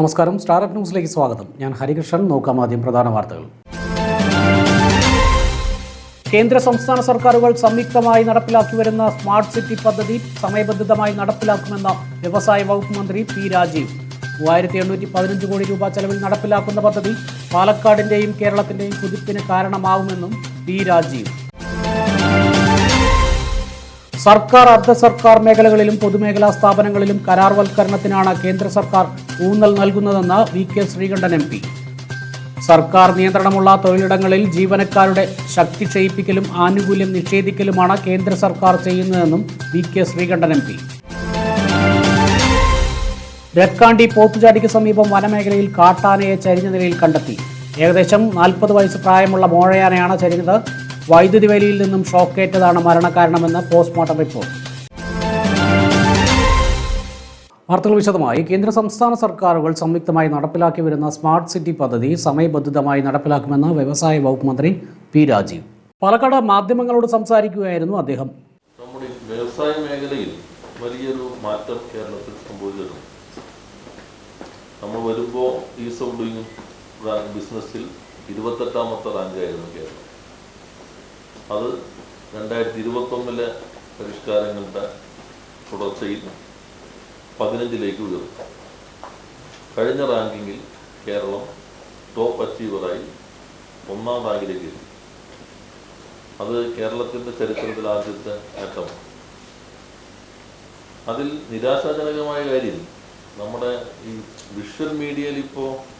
നമസ്കാരം. സ്റ്റാർട്ടപ്പ് ന്യൂസിലേക്ക് സ്വാഗതം. ഞാൻ ഹരികൃഷ്ണൻ. നോക്കാം ആദ്യം പ്രധാന വാർത്തകൾ. കേന്ദ്ര സംസ്ഥാന സർക്കാരുകൾ സംയുക്തമായി നടപ്പിലാക്കി വരുന്ന സ്മാർട്ട് സിറ്റി പദ്ധതി സമയബന്ധിതമായി നടപ്പിലാക്കുമെന്ന വ്യവസായ വകുപ്പ് മന്ത്രി പി രാജീവ്. മൂവായിരത്തി എണ്ണൂറ്റി പതിനഞ്ച് കോടി രൂപ ചെലവിൽ നടപ്പിലാക്കുന്ന പദ്ധതി പാലക്കാടിന്റെയും കേരളത്തിന്റെയും കുതിപ്പിന് കാരണമാവുമെന്നും പി രാജീവ്. സർക്കാർ അർദ്ധ സർക്കാർ മേഖലകളിലും പൊതുമേഖലാ സ്ഥാപനങ്ങളിലും കരാർവൽക്കരണത്തിനാണ് കേന്ദ്ര സർക്കാർ ഊന്നൽ നൽകുന്നതെന്ന് V K Sreekantan M P. സർക്കാർ നിയന്ത്രണമുള്ള തൊഴിലിടങ്ങളിൽ ജീവനക്കാരുടെ ശക്തി ക്ഷയിപ്പിക്കലും ആനുകൂല്യം നിഷേധിക്കലുമാണ് കേന്ദ്ര സർക്കാർ ചെയ്യുന്നതെന്നും V K Sreekantan M P. രക്കാണ്ടി പോത്തുചാടിക്ക് സമീപം വനമേഖലയിൽ കാട്ടാനയെ ചരിഞ്ഞ നിലയിൽ കണ്ടെത്തി. ഏകദേശം നാൽപ്പത് വയസ്സ് പ്രായമുള്ള മോഴയാനയാണ് ചരിഞ്ഞത്. വൈദ്യുതി വേലിയിൽ നിന്നും ഷോക്കേറ്റതാണ് മരണകാരണമെന്ന് പോസ്റ്റ്മോർട്ടം റിപ്പോർട്ട്. വാർത്തകൾ വിശദമായി. കേന്ദ്ര സംസ്ഥാന സർക്കാരുകൾ സംയുക്തമായി നടപ്പിലാക്കി വരുന്ന സ്മാർട്ട് സിറ്റി പദ്ധതി സമയബന്ധിതമായി നടപ്പിലാക്കുമെന്ന് വ്യവസായ വകുപ്പ് മന്ത്രി പി രാജീവ്. പാലക്കാട് മാധ്യമങ്ങളോട് സംസാരിക്കുകയായിരുന്നു അദ്ദേഹം. നമ്മുടെ വ്യവസായ മേഖലയിൽ വലിയൊരു മാറ്റം കേരളത്തിൽ സംഭവിച്ചിട്ടുണ്ട്. നമ്മൾ വരുമ്പോൾ ഈസ് ഓഫ് ഡൂയിങ് ബിസിനസ്സിൽ ഇരുപത്തെട്ടാമത്തെ റാങ്കായിരുന്നു കേരളം. അത് രണ്ടായിരത്തി ഇരുപത്തൊന്നിലെ പരിഷ്കാരങ്ങളുടെ തുടർച്ചയിൽ പതിനഞ്ചിലേക്ക് ഉയർന്നു. കഴിഞ്ഞ റാങ്കിങ്ങിൽ കേരളം ടോപ്പ് അച്ചീവറായി ഒന്നാം റാങ്കിലേക്ക് എത്തി. അത് കേരളത്തിന്റെ ചരിത്രത്തിൽ ആദ്യത്തെ നേട്ടമാണ്. അതിൽ നിരാശാജനകമായ കാര്യം നമ്മുടെ ഈ വിഷ്വൽ മീഡിയയിൽ ഇപ്പോൾ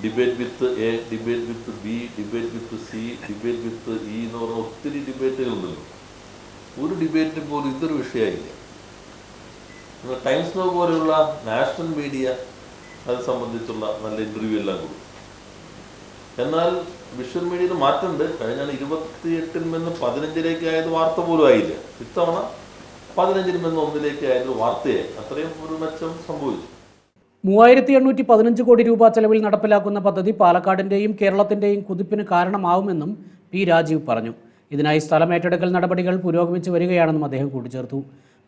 debate with A debate with B debate with C debate with E എന്ന് പറഞ്ഞ ഒത്തിരി ഡിബേറ്റുകൾ ഉണ്ടല്ലോ. ഒരു ഡിബേറ്റിന് പോലും ഇതൊരു വിഷയമായില്ല. എന്നാൽ ടൈംസ് നോ പോലെയുള്ള നാഷണൽ മീഡിയ അത് സംബന്ധിച്ചുള്ള നല്ല ഇന്റർവ്യൂ എല്ലാം കൊടുക്കും. എന്നാൽ വിഷ്വൽ മീഡിയയിൽ മാറ്റമുണ്ട്. കഴിഞ്ഞ ഇരുപത്തിയെട്ടിൽ നിന്ന് പതിനഞ്ചിലേക്ക് ആയത് വാർത്ത പോലും ആയില്ല. ഇത്തവണ പതിനഞ്ചിൽ നിന്ന് ഒന്നിലേക്ക് ആയത് വാർത്തയായി. അത്രയും ഒരു മെച്ചം സംഭവിച്ചു. മൂവായിരത്തി എണ്ണൂറ്റി പതിനഞ്ച് കോടി രൂപ ചെലവിൽ നടപ്പിലാക്കുന്ന പദ്ധതി പാലക്കാടിന്റെയും കേരളത്തിന്റെയും കുതിപ്പിന് കാരണമാവുമെന്നും പി രാജീവ് പറഞ്ഞു. ഇതിനായി സ്ഥലമേറ്റെടുക്കൽ നടപടികൾ പുരോഗമിച്ചു വരികയാണെന്നും അദ്ദേഹം കൂട്ടിച്ചേർത്തു.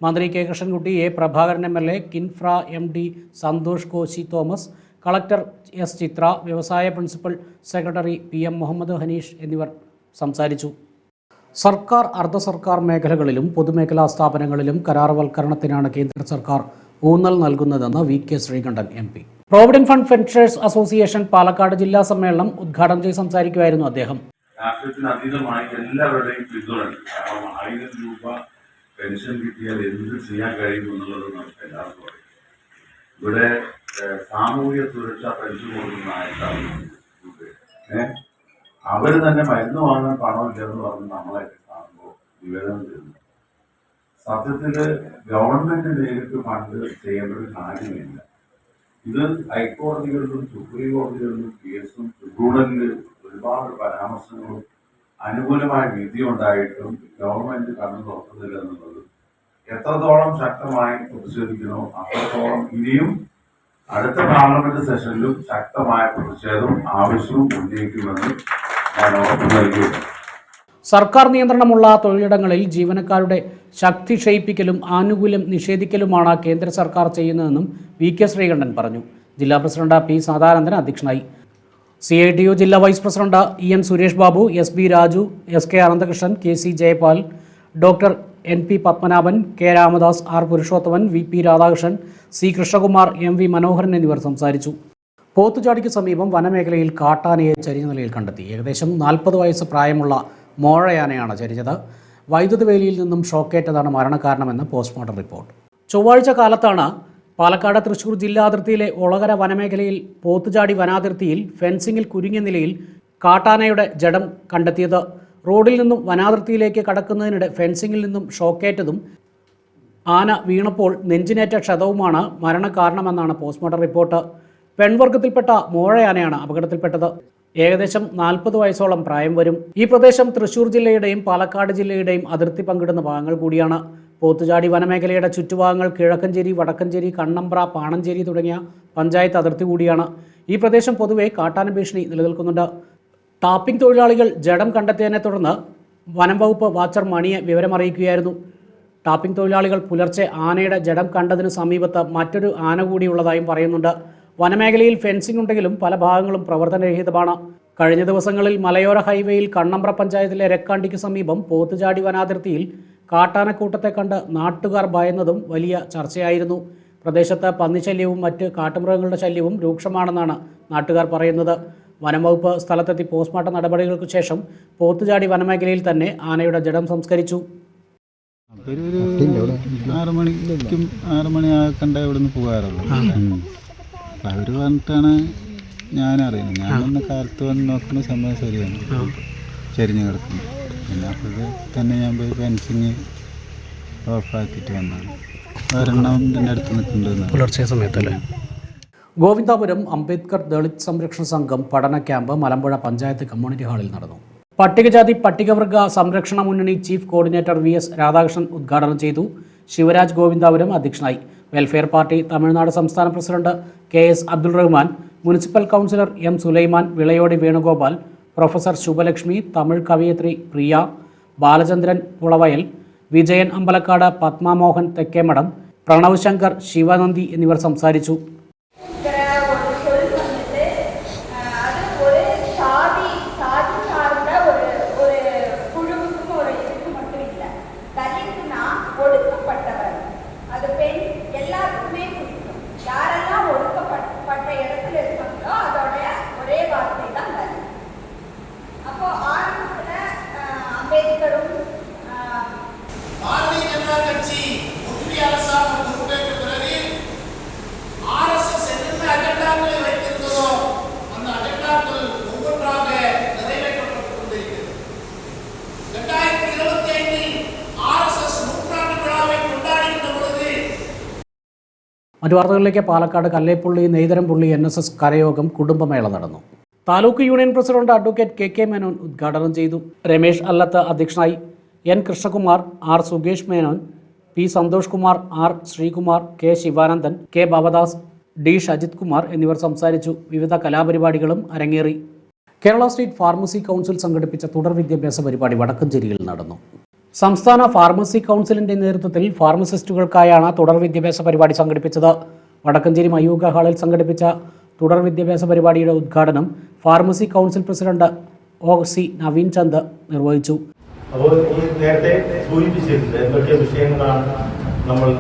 മന്ത്രി K Krishnankutty A Prabhakaran M L A Kinfra M D Santhosh Koshy Thomas collector S Chitra വ്യവസായ principal secretary P M Muhammad Haneesh എന്നിവർ സംസാരിച്ചു. സർക്കാർ അർദ്ധ സർക്കാർ മേഖലകളിലും പൊതുമേഖലാ സ്ഥാപനങ്ങളിലും കരാർവൽക്കരണത്തിനാണ് കേന്ദ്ര സർക്കാർ ഊന്നൽ നൽകുന്നതെന്ന് V K Sreekantan M P. Provident fund pensioners association Palakkad ജില്ലാ സമ്മേളനം ഉദ്ഘാടനം ചെയ്ത് സംസാരിക്കുമായിരുന്നു അദ്ദേഹം. രാഷ്ട്രീയത്തിന് അതീതമായി എല്ലാവരുടെയും പിന്തുണയുണ്ട്. കാരണം ആയിരം രൂപ പെൻഷൻ ചെയ്യാൻ ഇവിടെ പെൻഷൻ കൊടുക്കുന്ന ആയിട്ടാണ് അവർ തന്നെ മരുന്ന് വാങ്ങാൻ പണമില്ലെന്ന് പറഞ്ഞ് നമ്മളെ കാണുമ്പോൾ നിവേദനം ചെയ്യുന്നു സത്യത്തിൽ ഗവൺമെന്റ് നേരിട്ട് ഫണ്ട് ചെയ്യേണ്ട ഒരു കാര്യമില്ല. ഇത് ഹൈക്കോടതികളിലും സുപ്രീം കോടതികളിലും കേസും ട്രിബ്യൂണലിൽ ഒരുപാട് പരാമർശങ്ങളും അനുകൂലമായ വിധി ഉണ്ടായിട്ടും ഗവൺമെന്റ് കണ്ണു തുറക്കുന്നില്ല എന്നുള്ളത് എത്രത്തോളം ശക്തമായി പ്രതിഷേധിക്കണോ അത്രത്തോളം ഇനിയും അടുത്ത പാർലമെന്റ് സെഷനിലും ശക്തമായ പ്രതിഷേധം ആവശ്യവും ഉന്നയിക്കുമെന്ന് ഞാൻ ഉറപ്പു നൽകിയിട്ടുണ്ട്. സർക്കാർ നിയന്ത്രണമുള്ള തൊഴിലിടങ്ങളിൽ ജീവനക്കാരുടെ ശക്തി ക്ഷയിപ്പിക്കലും ആനുകൂല്യം നിഷേധിക്കലുമാണ് കേന്ദ്ര സർക്കാർ ചെയ്യുന്നതെന്നും വി കെ ശ്രീകണ്ഠൻ പറഞ്ഞു. ജില്ലാ പ്രസിഡന്റ് പി സദാനന്ദൻ അധ്യക്ഷനായി. സി ഐ ടി യു ജില്ലാ vice president E N Suresh Babu S B Raju S K Ananthakrishnan K C Jayapal doctor N P Padmanabhan K Ramadas R Purushothaman V P Radhakrishnan C Krishnakumar M V Manoharan എന്നിവർ സംസാരിച്ചു. പോത്തുചാടിക്ക് സമീപം വനമേഖലയിൽ കാട്ടാനയെ ചരിഞ്ഞ നിലയിൽ കണ്ടെത്തി. ഏകദേശം നാൽപ്പത് വയസ്സ് പ്രായമുള്ള മോഴയാനയാണ് ചരിച്ചത്. വൈദ്യുതി വേലിയിൽ നിന്നും ഷോക്കേറ്റതാണ് മരണകാരണമെന്ന് പോസ്റ്റ്മോർട്ടം റിപ്പോർട്ട്. ചൊവ്വാഴ്ച കാലത്താണ് പാലക്കാട് തൃശൂർ ജില്ലാതിർത്തിയിലെ ഒളകര വനമേഖലയിൽ പോത്തുചാടി വനാതിർത്തിയിൽ ഫെൻസിങ്ങിൽ കുരുങ്ങിയ നിലയിൽ കാട്ടാനയുടെ ജഡം കണ്ടെത്തിയത്. റോഡിൽ നിന്നും വനാതിർത്തിയിലേക്ക് കടക്കുന്നതിനിടെ ഫെൻസിങ്ങിൽ നിന്നും ഷോക്കേറ്റതും ആന വീണപ്പോൾ നെഞ്ചിനേറ്റ ക്ഷതവുമാണ് മരണകാരണമെന്നാണ് പോസ്റ്റ്മോർട്ടം റിപ്പോർട്ട്. പെൺവർഗത്തിൽപ്പെട്ട മോഴയാനയാണ് അപകടത്തിൽപ്പെട്ടത്. ഏകദേശം നാൽപ്പത് വയസ്സോളം പ്രായം വരും. ഈ പ്രദേശം തൃശൂർ ജില്ലയുടെയും പാലക്കാട് ജില്ലയുടെയും അതിർത്തി പങ്കിടുന്ന ഭാഗങ്ങൾ കൂടിയാണ്. പോത്തുചാടി വനമേഖലയുടെ ചുറ്റുഭാഗങ്ങൾ കിഴക്കഞ്ചേരി വടക്കഞ്ചേരി കണ്ണമ്പ്ര പാണഞ്ചേരി തുടങ്ങിയ പഞ്ചായത്ത് അതിർത്തി കൂടിയാണ്. ഈ പ്രദേശം പൊതുവെ കാട്ടാന ഭീഷണി നിലനിൽക്കുന്നുണ്ട്. ടാപ്പിംഗ് തൊഴിലാളികൾ ജഡം കണ്ടെത്തിയതിനെ തുടർന്ന് വനം വകുപ്പ് വാച്ചർ മണിയെ വിവരമറിയിക്കുകയായിരുന്നു. ടാപ്പിംഗ് തൊഴിലാളികൾ പുലർച്ചെ ആനയുടെ ജഡം കണ്ടതിന് സമീപത്ത് മറ്റൊരു ആന കൂടിയുള്ളതായും പറയുന്നുണ്ട്. വനമേഖലയിൽ ഫെൻസിംഗ് ഉണ്ടെങ്കിലും പല ഭാഗങ്ങളും പ്രവർത്തനരഹിതമാണ്. കഴിഞ്ഞ ദിവസങ്ങളിൽ മലയോര ഹൈവേയിൽ കണ്ണമ്പ്ര പഞ്ചായത്തിലെ രക്കാണ്ടിക്ക് സമീപം പോത്തുചാടി വനാതിർത്തിയിൽ കാട്ടാനക്കൂട്ടത്തെ കണ്ട് നാട്ടുകാർ ഭയന്നതും വലിയ ചർച്ചയായിരുന്നു. പ്രദേശത്ത് പന്നിശല്യവും മറ്റ് കാട്ടുമൃഗങ്ങളുടെ ശല്യവും രൂക്ഷമാണെന്നാണ് നാട്ടുകാർ പറയുന്നത്. വനംവകുപ്പ് സ്ഥലത്തെത്തി പോസ്റ്റ്മോർട്ടം നടപടികൾക്ക് ശേഷം പോത്തുചാടി വനമേഖലയിൽ തന്നെ ആനയുടെ ജഡം സംസ്കരിച്ചു. ഒരു ആറ് മണിക്കും ആറ് മണി ഇവിടെ നിന്ന് പോകാറുള്ളൂ. അപ്പൊ അവർ പറഞ്ഞിട്ടാണ് ഞാൻ അറിയുന്നത് ഞാൻ ഒന്ന് കാലത്ത് വന്ന് നോക്കുന്ന സമയം ശരിയാണ്. ചരിഞ്ഞ് കിടക്കുന്നു. പിന്നെ അപ്പോഴേ തന്നെ ഞാൻ പോയി ഫെൻസിങ് ഓഫാക്കിയിട്ട് വന്നാണ് ഒരെണ്ണം ഇതിന്റെ അടുത്ത് നിൽക്കുന്നുണ്ടെന്ന് പുലർച്ചെ സമയത്തല്ലേ? ഗോവിന്ദാപുരം അംബേദ്കർ ദളിത് സംരക്ഷണ സംഘം പഠന ക്യാമ്പ് മലമ്പുഴ പഞ്ചായത്ത് കമ്മ്യൂണിറ്റി ഹാളിൽ നടന്നു. പട്ടികജാതി പട്ടികവർഗ സംരക്ഷണ മുന്നണി chief coordinator V S Radhakrishnan ഉദ്ഘാടനം ചെയ്തു. ശിവരാജ് ഗോവിന്ദാപുരം അധ്യക്ഷനായി. വെൽഫെയർ പാർട്ടി തമിഴ്നാട് സംസ്ഥാന president K S Abdul Rahman municipal councillor M Sulaiman Vilayodi Venugopal professor Subhalakshmi Tamil കവയിത്രി Priya Balachandran Pulavayal Vijayan Ambalakkad Padmamohan Thekkemadom Pranav Shankar Sivanandi എന്നിവർ സംസാരിച്ചു. മറ്റു വാർത്തകളിലേക്ക് Palakkad Kalleppully Neytharampully N S S കരയോഗം കുടുംബമേള നടന്നു. Taluk union president advocate K K Menon ഉദ്ഘാടനം ചെയ്തു. രമേശ് അല്ലത്ത് അധ്യക്ഷനായി N Krishnakumar R Sukesh Menon P Santhosh Kumar R Sreekumar K Sivanandan K Babadas D Shajith Kumar എന്നിവർ സംസാരിച്ചു. വിവിധ കലാപരിപാടികളും അരങ്ങേറി. കേരള സ്റ്റേറ്റ് ഫാർമസി കൗൺസിൽ സംഘടിപ്പിച്ച തുടർ വിദ്യാഭ്യാസ പരിപാടി വടക്കഞ്ചേരിയിൽ നടന്നു. സംസ്ഥാന ഫാർമസി കൗൺസിലിന്റെ നേതൃത്വത്തിൽ ഫാർമസിസ്റ്റുകൾക്കായാണ് തുടർ വിദ്യാഭ്യാസ പരിപാടി സംഘടിപ്പിച്ചത്. വടക്കഞ്ചേരി മയൂക ഹാളിൽ സംഘടിപ്പിച്ച തുടർ വിദ്യാഭ്യാസ പരിപാടിയുടെ ഉദ്ഘാടനം pharmacy council president O C Naveen Chand നിർവഹിച്ചു. അപ്പോൾ ഈ നേരത്തെ സൂചിപ്പിച്ചിട്ടുണ്ട് എന്തൊക്കെ വിഷയങ്ങളാണ് നമ്മൾ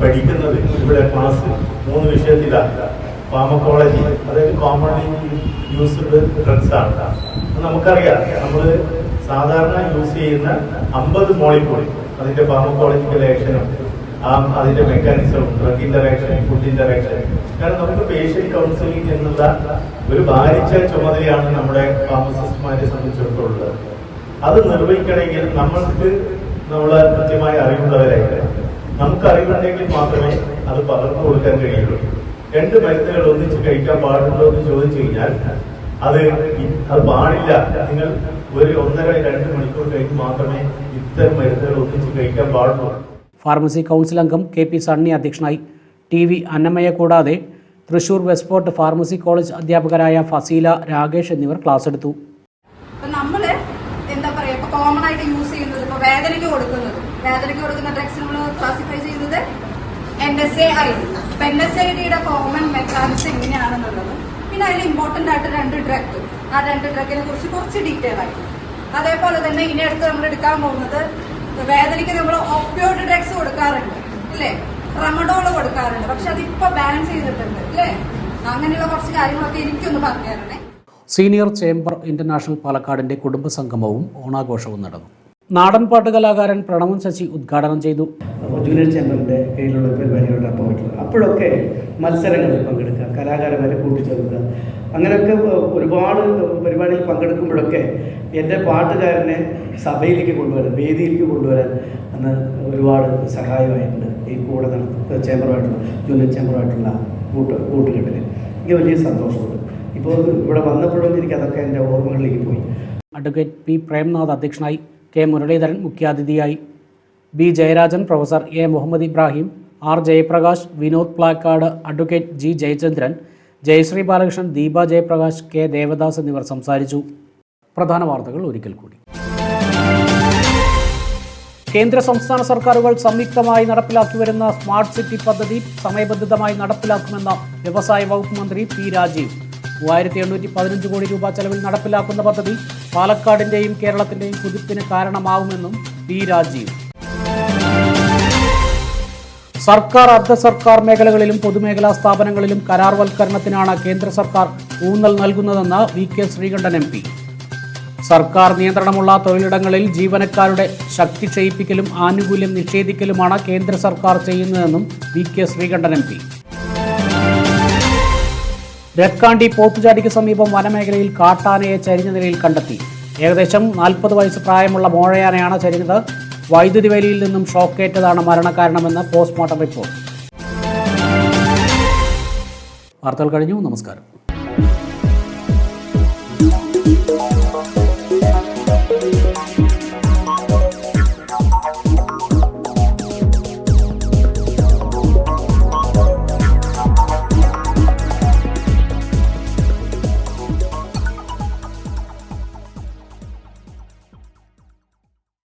പഠിക്കുന്നത്. ഇവിടെ ക്ലാസ് മൂന്ന് വിഷയത്തിലാണ്. ഫാമക്കോളജി അതായത് കോമൺലി യൂസ്ഡ് ഡ്രഗ്സ് ആണ്. നമുക്കറിയാം. നമ്മൾ സാധാരണ യൂസ് ചെയ്യുന്ന അമ്പത് മോളിക്കൂൾ അതിന്റെ ഫാർമക്കോളജിക്കൽ ആക്ഷനും ആ അതിന്റെ മെക്കാനിസവും ഡ്രഗ് ഇന്ററാക്ഷൻ ഫുഡ് ഇന്ററാക്ഷൻ കാരണം നമുക്ക് പേഷ്യൻ കൗൺസിലിംഗ് എന്നുള്ള ഒരു ഭാരിച്ച ചുമതലയാണ് നമ്മുടെ ഫാർമസിസ്റ്റ്മാരെ സംബന്ധിച്ചിടത്തോളം. അത് നിർവഹിക്കണമെങ്കിൽ നമ്മൾക്ക് നമ്മൾ കൃത്യമായ അറിവുള്ളവരായിട്ട്. നമുക്ക് അറിവുണ്ടെങ്കിൽ മാത്രമേ അത് പകർന്നു കൊടുക്കാൻ കഴിയുള്ളൂ. രണ്ട് മരുന്നുകൾ ഒന്നിച്ച് കഴിക്കാൻ പാടുണ്ടോ എന്ന് ചോദിച്ചു കഴിഞ്ഞാൽ അത് അത് പാടില്ല. നിങ്ങൾ ഒരു ഒന്നര രണ്ട് മണിക്കൂർ കഴിഞ്ഞ് മാത്രമേ ഇത്തരം മരുന്നുകൾ ഒന്നിച്ച് കഴിക്കാൻ പാടുള്ളൂ. ഫാർമസി കൗൺസിൽ അംഗം കെ പി സണ്ണി അധ്യക്ഷനായി. ടി വി അന്നമ്മയെ കൂടാതെ തൃശൂർ വെസ്റ്റ്പോർട്ട് ഫാർമസി കോളേജ് അധ്യാപകരായ ഫസീല രാകേഷ് എന്നിവർ ക്ലാസ് എടുത്തു. നമ്മൾ എന്താ പറയാ ഇപ്പൊ കോമൺ ആയിട്ട് യൂസ് ചെയ്യുന്നത് ഇപ്പൊ വേദനയ്ക്ക് കൊടുക്കുന്നത്. വേദനയ്ക്ക് കൊടുക്കുന്ന ഡ്രഗ്സ് നമ്മൾ ക്ലാസിഫൈ ചെയ്യുന്നത് N S A I N S I ഡിയുടെ കോമൺ മെക്കാനിസം എങ്ങനെയാണെന്നുള്ളത് പിന്നെ അതിൽ ഇമ്പോർട്ടന്റ് ആയിട്ട് രണ്ട് ഡ്രഗ് ആ രണ്ട് ഡ്രഗിനെ കുറിച്ച് കുറച്ച് ഡീറ്റെയിൽ ആയി. അതേപോലെ തന്നെ ഇനി അടുത്ത് നമ്മൾ എടുക്കാൻ പോകുന്നത് വേദനയ്ക്ക് നമ്മൾ ഓപ്പിയോഡ് ഡ്രഗ്സ് കൊടുക്കാറുണ്ട് ഇല്ലേ? റമഡോൾ കൊടുക്കാറുണ്ട്. പക്ഷെ അതിപ്പോ ബാൻ ചെയ്തിട്ടുണ്ട് ഇല്ലേ? അങ്ങനെയുള്ള കുറച്ച് കാര്യങ്ങളൊക്കെ എനിക്കൊന്ന് പറഞ്ഞു തരണേ. സീനിയർ ചേംബർ ഇന്റർനാഷണൽ പാലക്കാടിന്റെ കുടുംബ സംഗമവും ഓണാഘോഷവും നടന്നു. നാടൻപാട്ട് കലാകാരൻ പ്രണവൻ ശശി ഉദ്ഘാടനം ചെയ്തു. ജൂനിയർ ചേംബറിന്റെ കീഴിലുള്ള പോയിട്ടുള്ളത്. അപ്പോഴൊക്കെ മത്സരങ്ങളിൽ പങ്കെടുക്കുക കലാകാരന്മാരെ കൂട്ടിച്ചേർക്കുക. അങ്ങനെയൊക്കെ ഒരുപാട് പരിപാടിയിൽ പങ്കെടുക്കുമ്പോഴൊക്കെ എന്റെ പാട്ടുകാരനെ സഭയിലേക്ക് കൊണ്ടുവരാൻ വേദിയിലേക്ക് കൊണ്ടുവരാൻ അന്ന് ഒരുപാട് സഹായമായിട്ടുണ്ട് ഈ കൂടെ നടത്തുന്ന ചേമ്പറുമായിട്ടുള്ള ജൂനിയർ ചേമ്പറുമായിട്ടുള്ള കൂട്ട് കൂട്ടുകെട്ടിൽ എനിക്ക് വലിയ സന്തോഷമുണ്ട്. ഇപ്പോൾ ഇവിടെ വന്നപ്പോഴും എനിക്ക് അതൊക്കെ എന്റെ ഓർമ്മകളിലേക്ക് പോയി. അഡ്വക്കേറ്റ് പി പ്രേംനാഥ് അധ്യക്ഷനായി കെ മുരളീധരൻ മുഖ്യാതിഥിയായി. B Jayarajan professor A Muhammad Ibrahim. R Jayaprakash Vinod Plakkad advocate G Jayachandran Jayasree Balakrishnan Deepa Jayaprakash K Devadas എന്നിവർ സംസാരിച്ചു. പ്രധാന വാർത്തകൾ ഒരിക്കൽ കൂടി. കേന്ദ്ര സംസ്ഥാന സർക്കാരുകൾ സംയുക്തമായി നടപ്പിലാക്കി വരുന്ന സ്മാർട്ട് സിറ്റി പദ്ധതി സമയബന്ധിതമായി നടപ്പിലാക്കുമെന്ന വ്യവസായ വകുപ്പ് മന്ത്രി പി രാജീവ്. മൂവായിരത്തി എണ്ണൂറ്റി പതിനഞ്ച് കോടി രൂപ ചെലവിൽ നടപ്പിലാക്കുന്ന പദ്ധതി പാലക്കാടിന്റെയും കേരളത്തിന്റെയും കുതിപ്പിന് കാരണമാവുമെന്നും പി രാജീവ്. സർക്കാർ അർദ്ധ സർക്കാർ മേഖലകളിലും പൊതുമേഖലാ സ്ഥാപനങ്ങളിലും കരാർവൽക്കരണത്തിനാണ് കേന്ദ്ര സർക്കാർ ഊന്നൽ നൽകുന്നതെന്ന് V K Sreekantan M P. സർക്കാർ നിയന്ത്രണമുള്ള തൊഴിലിടങ്ങളിൽ ജീവനക്കാരുടെ ശക്തി ക്ഷയിപ്പിക്കലും ആനുകൂല്യം നിഷേധിക്കലുമാണ് കേന്ദ്ര സർക്കാർ ചെയ്യുന്നതെന്നും V K Sreekandan M P. രക്കാണ്ടി പോത്തുചാടിക്ക് സമീപം വനമേഖലയിൽ കാട്ടാനയെ ചരിഞ്ഞ നിലയിൽ കണ്ടെത്തി. ഏകദേശം നാൽപ്പത് വയസ്സ് പ്രായമുള്ള മോഴയാനയാണ് ചരിഞ്ഞത്. വൈദ്യുതി വേലിയിൽ നിന്നും ഷോക്കേറ്റതാണ് മരണകാരണമെന്ന് പോസ്റ്റ്മോർട്ടം റിപ്പോർട്ട്. വാർത്തകൾ കഴിഞ്ഞു. നമസ്കാരം.